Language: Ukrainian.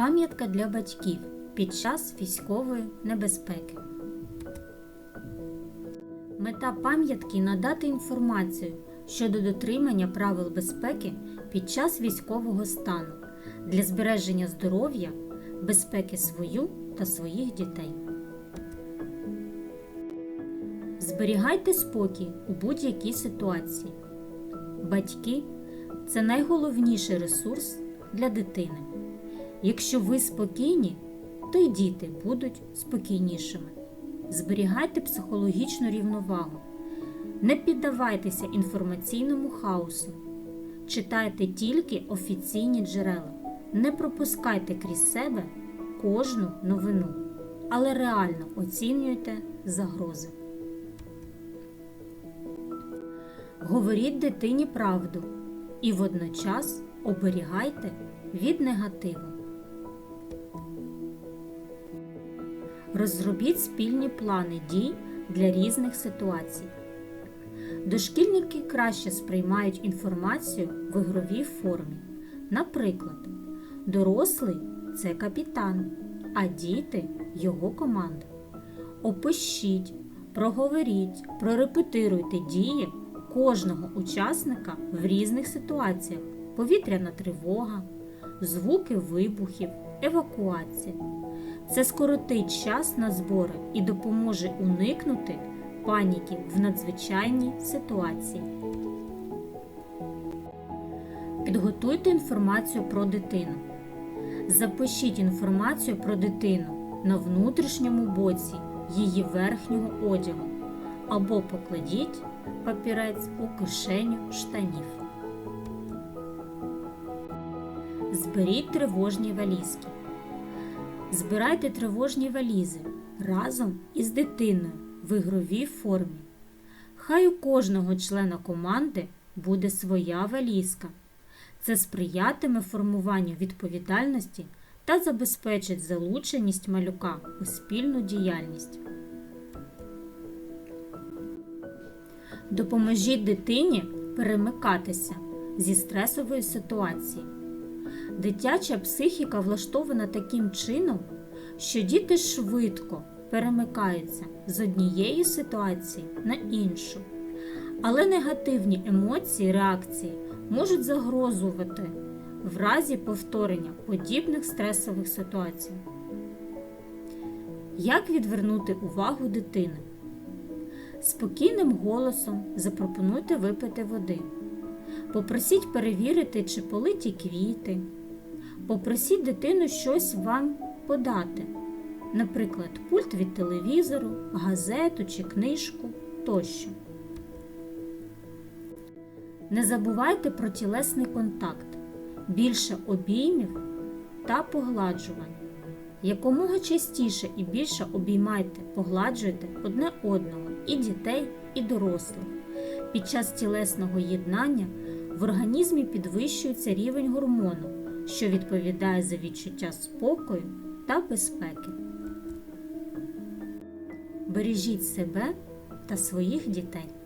Пам'ятка для батьків під час військової небезпеки. Мета пам'ятки надати інформацію щодо дотримання правил безпеки під час військового стану для збереження здоров'я, безпеки свою та своїх дітей. Зберігайте спокій у будь-якій ситуації. Батьки це найголовніший ресурс для дитини. Якщо ви спокійні, то й діти будуть спокійнішими. Зберігайте психологічну рівновагу. Не піддавайтеся інформаційному хаосу. Читайте тільки офіційні джерела. Не пропускайте крізь себе кожну новину, але реально оцінюйте загрози. Говоріть дитині правду і водночас оберігайте від негативу. Розробіть спільні плани дій для різних ситуацій. Дошкільники краще сприймають інформацію в ігровій формі. Наприклад, дорослий це капітан, а діти його команда. Опишіть, проговоріть, прорепетируйте дії кожного учасника в різних ситуаціях: повітряна тривога, звуки вибухів, евакуація. Це скоротить час на збори і допоможе уникнути паніки в надзвичайній ситуації. Підготуйте інформацію про дитину. Запишіть інформацію про дитину на внутрішньому боці її верхнього одягу або покладіть папірець у кишеню штанів. Зберіть тривожні валізки. Збирайте тривожні валізи разом із дитиною в ігровій формі. Хай у кожного члена команди буде своя валізка. Це сприятиме формуванню відповідальності та забезпечить залученість малюка у спільну діяльність. Допоможіть дитині перемикатися зі стресової ситуації. Дитяча психіка влаштована таким чином, що діти швидко перемикаються з однієї ситуації на іншу. Але негативні емоції, реакції можуть загрозувати в разі повторення подібних стресових ситуацій. Як відвернути увагу дитини? Спокійним голосом запропонуйте випити води. Попросіть перевірити, чи политі квіти. Попросіть дитину щось вам подати, наприклад, пульт від телевізору, газету чи книжку тощо. Не забувайте про тілесний контакт, більше обіймів та погладжувань. Якомога частіше і більше обіймайте, погладжуйте одне одного і дітей, і дорослих. Під час тілесного єднання в організмі підвищується рівень гормону, що відповідає за відчуття спокою та безпеки. Бережіть себе та своїх дітей.